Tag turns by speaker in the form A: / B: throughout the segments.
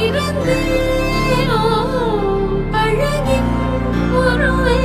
A: இருந்தேனோ அழகின் உருவே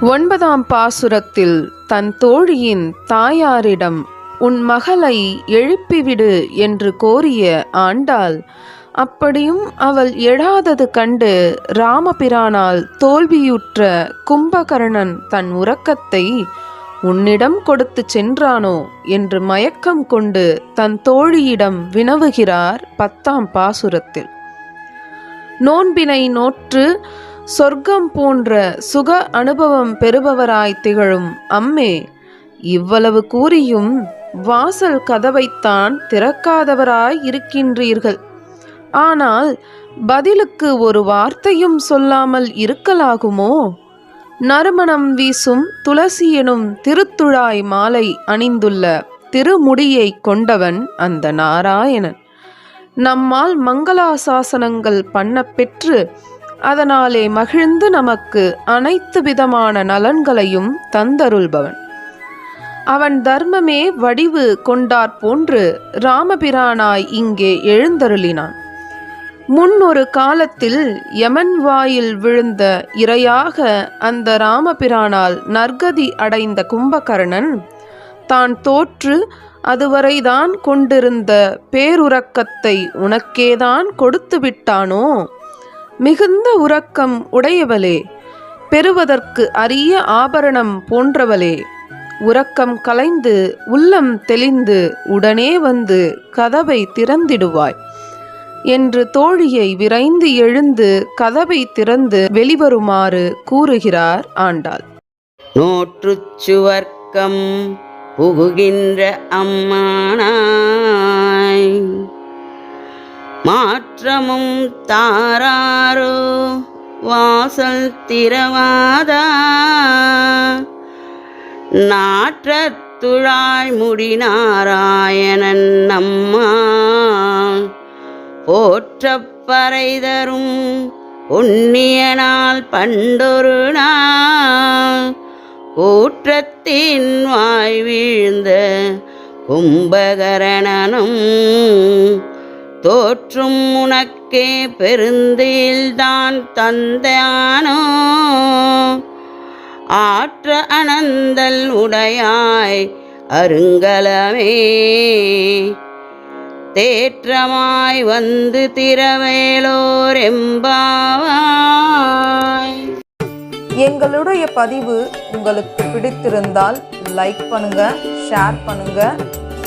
B: ஒன்பதாம் பாசுரத்தில் தன் தோழியின் தாயாரிடம் உன் மகளை எழுப்பிவிடு என்று கோரிய ஆண்டாள் அப்படியும் அவள் எழாதது கண்டு ராமபிரானால் தோல்வியுற்ற கும்பகர்ணன் தன் உறக்கத்தை உன்னிடம் கொடுத்து சென்றானோ? என்று மயக்கம் கொண்டு தன் தோழியிடம் வினவுகிறார் பத்தாம் பாசுரத்தில். நோன்பினை நோற்று சொர்க்கம் போன்ற சுக அனுபவம் பெறுபவராய் திகழும் அம்மே. இவ்வளவு கூறியும் வாசல் கதவைத்தான் திறக்காதவராய் இருக்கின்றீர்கள். ஆனால் பதிலுக்கு ஒரு வார்த்தையும் சொல்லாமல் இருக்கலாகுமோ? நறுமணம் வீசும் துளசி எனும் திருத்துழாய் மாலை அணிந்துள்ள திருமுடியை கொண்டவன் அந்த நாராயணன். நம்மால் மங்களாசாசனங்கள் பண்ண பெற்று அதனாலே மகிழ்ந்து நமக்கு அனைத்து விதமான நலன்களையும் தந்தருள்பவன். அவன் தர்மமே வடிவு கொண்டாற்போன்று ராமபிரானாய் இங்கே எழுந்தருளினான். முன் ஒரு காலத்தில் யமன் வாயில் விழுந்த இரையாக அந்த ராமபிரானால் நற்கதி அடைந்த கும்பகர்ணன் தான் தோற்று அதுவரைதான் கொண்டிருந்த பேருறக்கத்தை உனக்கேதான் கொடுத்து விட்டானோ மிகுந்த உறக்கம் உடையவளே பெறுவதற்கு அரிய ஆபரணம் போன்றவளே. உறக்கம் கலைந்து உள்ளம் தெளிந்து உடனே வந்து கதவை திறந்திடுவாய். என்று தோழியை விரைந்து எழுந்து கதவை திறந்து வெளிவருமாறு கூறுகிறார் ஆண்டாள்.
C: நோற்றுச் சுவர்க்கம் புகுகின்ற அம்மானாய். மாற்றமும் தாராரோ வாசல் திறவாதா? நாற்றத்துழாய் முடி நாராயணன் அம்மா. போற்றப் பறைதரும் பொன்னியனால் பண்டொரு நாள். கூற்றத்தின் வாய் வீழ்ந்த கும்பகரணனும் தோற்றும் உனக்கே பெருந்தில்தான் தந்தையானோ? ஆற்ற அனந்தல் உடையாய் அருங்கலமே. தேற்றமாய் வந்து திரவேலோர் எம்பாவாய்
D: எங்களுடைய பதிவு உங்களுக்கு பிடித்திருந்தால் லைக் பண்ணுங்க ஷேர் பண்ணுங்க.